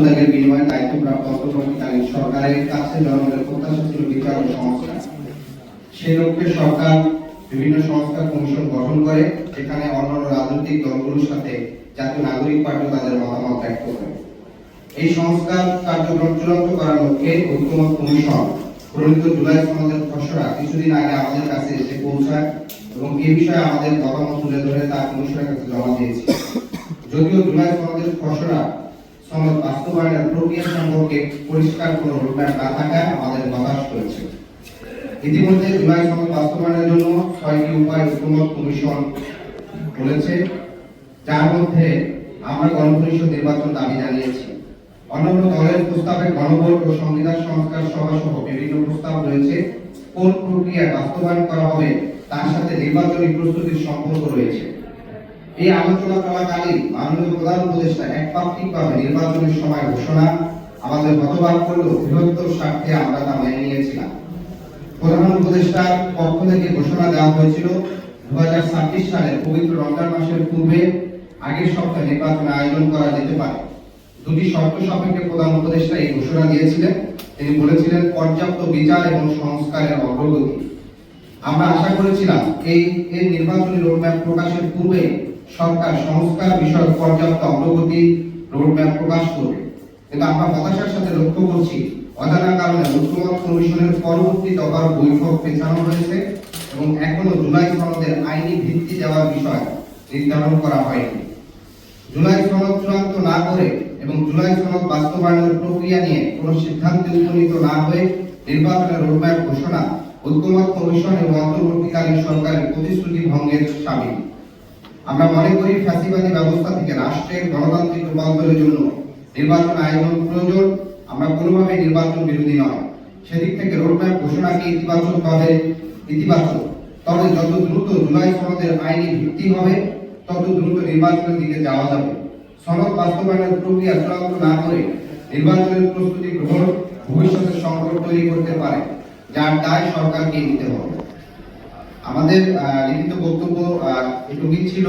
আত্মত্যাগের বিনিময়ে দায়িত্বপ্রাপ্ত অন্তর্বর্তীকালীন সরকারের কাছে জনগণের প্রত্যাশা ছিল বিচার ও সংস্কার। সেই লক্ষ্যে সরকার বিভিন্ন সংস্কার কমিশন গঠন করে, যেখানে অন্যান্য রাজনৈতিক দলগুলোর সাথে জাতীয় নাগরিক পার্টি তাদের মতামত ব্যক্ত করে। এই সংস্কার কার্যক্রম চূড়ান্ত করার লক্ষ্যে ঐক্যমত কমিশন প্রণীত জুলাই সনদের খসড়া কিছুদিন আগে আমাদের কাছে এসে পৌঁছায় এবং এ বিষয়ে আমাদের মতামত তুলে ধরে তা কমিশনের কাছে জমা দিয়েছি। যদিও জুলাই সনদের খসড়া সনদ বাস্তবায়নের প্রক্রিয়া সম্পর্কে পরিষ্কার কোনো রোডম্যাপ না থাকায় আমাদের হতাশ করেছে। ইতিমধ্যে জুলাই সনদ বাস্তবায়নের জন্য ছয়টি উপায় ঐক্যমত কমিশন বলেছে, যার মধ্যে আমরা গণপরিষদ নির্বাচন দাবি জানিয়েছি। অন্যান্য দলের প্রস্তাবে গণভোট ও সংবিধান সংস্কার সভা সহ বিভিন্ন প্রস্তাব রয়েছে, কোন প্রক্রিয়া বাস্তবায়ন করা হবে তার সাথে নির্বাচনী প্রস্তুতির সম্পর্ক রয়েছে। এই আলোচনা চলাকালীন মাননীয় প্রধান উপদেষ্টা একপাক্ষিকভাবে নির্বাচনের সময় ঘোষণা আমাদের হতবাক করলেও বৃহত্তর স্বার্থে আমরা তা মেনে নিয়েছিলাম। প্রধান উপদেষ্টার পক্ষ থেকে ঘোষণা দেওয়া হয়েছিল দু সালের পবিত্র রমজান মাসের পূর্বে আগের সপ্তাহে নির্বাচন আয়োজন করা যেতে পারে। দুটি শর্ত সাপেক্ষে প্রধান উপদেষ্টা এই ঘোষণা দিয়েছিলেন। তিনি বলেছিলেন, পর্যাপ্ত বিচার এবং সংস্কারের অগ্রগতি। আমরা আশা করেছিলাম এই নির্বাচনী রোডম্যাপ প্রকাশের পূর্বে সরকার সংস্কার বিষয়ক পর্যাপ্ত অগ্রগতি রোডম্যাপ প্রকাশ করবে। কিন্তু আমরা হতাশার সাথে লক্ষ্য করছি। অজানা কারণে ঐক্যমত কমিশনের পরবর্তী দফার বৈঠক পেছানো হয়েছে এবং এখনও জুলাই সনদের আইনি ভিত্তি দেওয়ার বিষয় নির্ধারণ করা হয়নি। জুলাই সনদ চূড়ান্ত না করে এবং জুলাই সনদ বাস্তবায়নের প্রক্রিয়া নিয়ে কোনো সিদ্ধান্তে উপনীত না হয়ে নির্বাচনের রোডম্যাপ ঘোষণা ঐক্যমত কমিশন এবং অন্তর্বর্তীকালীন সরকারের প্রতিশ্রুতি ভঙ্গের সামিল। আমরা মনে করি ফ্যাসিবাদী ব্যবস্থা থেকে রাষ্ট্রের গণতান্ত্রিক রূপান্তরের জন্য নির্বাচন আয়োজন প্রয়োজন, আমরা কোনোভাবে নির্বাচন বিরোধী নয়। সেদিক থেকে রোডম্যাপ ঘোষণাকে ইতিবাচক ভাবে ইতিবাচক। তবে যত দ্রুত জুলাই সনদের আইনি ভিত্তি হবে, তত দ্রুত নির্বাচনের দিকে যাওয়া যাবে। সনদ বাস্তবায়নের প্রক্রিয়া চূড়ান্ত না করে নির্বাচনের প্রস্তুতি গ্রহণ ভবিষ্যতের সংকট তৈরি করতে পারে, যার দায় সরকারকে নিতে হবে। আমাদের লিখিত বক্তব্য এটুকুই ছিল।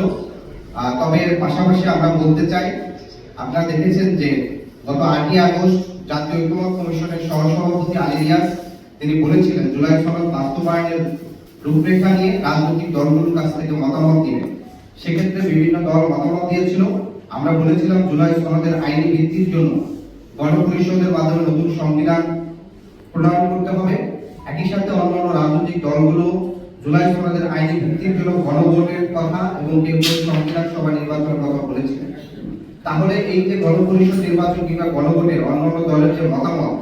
তবে এর পাশাপাশি আমরা বলতে চাই, আপনারা দেখেছেন যে গত আটই আগস্ট জাতীয় ঐক্যমত কমিশনের সহসভাপতি আলী রিয়াজ, তিনি বলেছিলেন, জুলাই সনদ বাস্তবায়নের রূপরেখা নিয়ে রাজনৈতিক দলগুলোর কাছ থেকে মতামত দিবেন সেক্ষেত্রে বিভিন্ন দল মতামত দিয়েছিল। আমরা বলেছিলাম, জুলাই সনদের আইনি ভিত্তির জন্য গণপরিষদের মাধ্যমে নতুন সংবিধান প্রণয়ন করতে হবে। একই সাথে অন্যান্য রাজনৈতিক দলগুলো জুলাই সনদের আইনি ভিত্তির জন্য গণভোটের কথা এবং কেউ সংবিধান সভা নির্বাচনের কথা বলেছিলেন। তাহলে এই যে গণপরিষদ নির্বাচন কিংবা গণভোটের অন্যান্য দলের যে মতামত,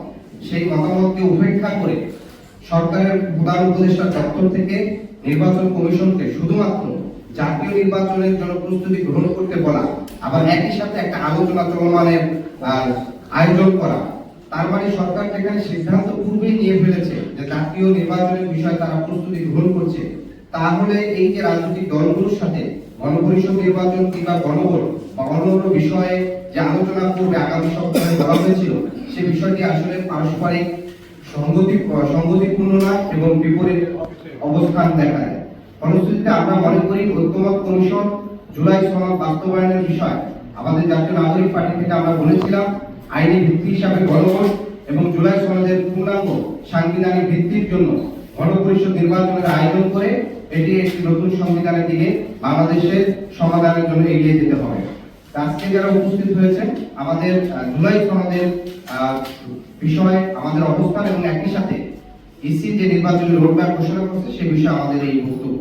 সেই মতামতকে উপেক্ষা করে সরকারের প্রধান উপদেষ্টা দপ্তর থেকে নির্বাচন কমিশনকে শুধুমাত্র জাতীয় নির্বাচনের জন্য প্রস্তুতি গ্রহণ করতে বলা, আবার একই সাথে একটা আলোচনা চলমানের আয়োজন করা, তার মানে সরকার যেখানে সিদ্ধান্ত পূর্বেই নিয়ে ফেলেছে যে জাতীয় নির্বাচনের বিষয়ে তারা প্রস্তুতি গ্রহণ করছে, তাহলে এই যে রাজনৈতিক দলগুলোর সাথে গণপরিষদ নির্বাচন কিংবা গণভোট বা অন্যান্য বিষয়ে যে আলোচনা করবে আগামী সপ্তাহে বলা হয়েছিল, সে বিষয়টি আসলে পারস্পরিক সংগতি সংগতিপূর্ণ না এবং বিপরীত অবস্থান দেখা যায় ফলশ্রুতিতে আমরা মনে করি ঐক্যমত কমিশন জুলাই সনদ বাস্তবায়নের বিষয় আমাদের জাতীয় নাগরিক পার্টি থেকে আমরা বলেছিলাম, আইনি ভিত্তি হিসাবে গণভোট এবং জুলাই সমাজের পূর্ণাঙ্গ সাংবিধানিক ভিত্তির জন্য গণপরিষদ নির্বাচনের আয়োজন করে এটি একটি নতুন সংবিধানের দিকে বাংলাদেশের সমাধানের জন্য এগিয়ে যেতে হবে। আজকে যারা উপস্থিত হয়েছেন আমাদের জুলাই আহ, বিষয়ে আমাদের অবস্থান এবং একই সাথে ইসি যে নির্বাচনের রোডম্যাপ ঘোষণা করছে সে বিষয়ে আমাদের এই বক্তব্য।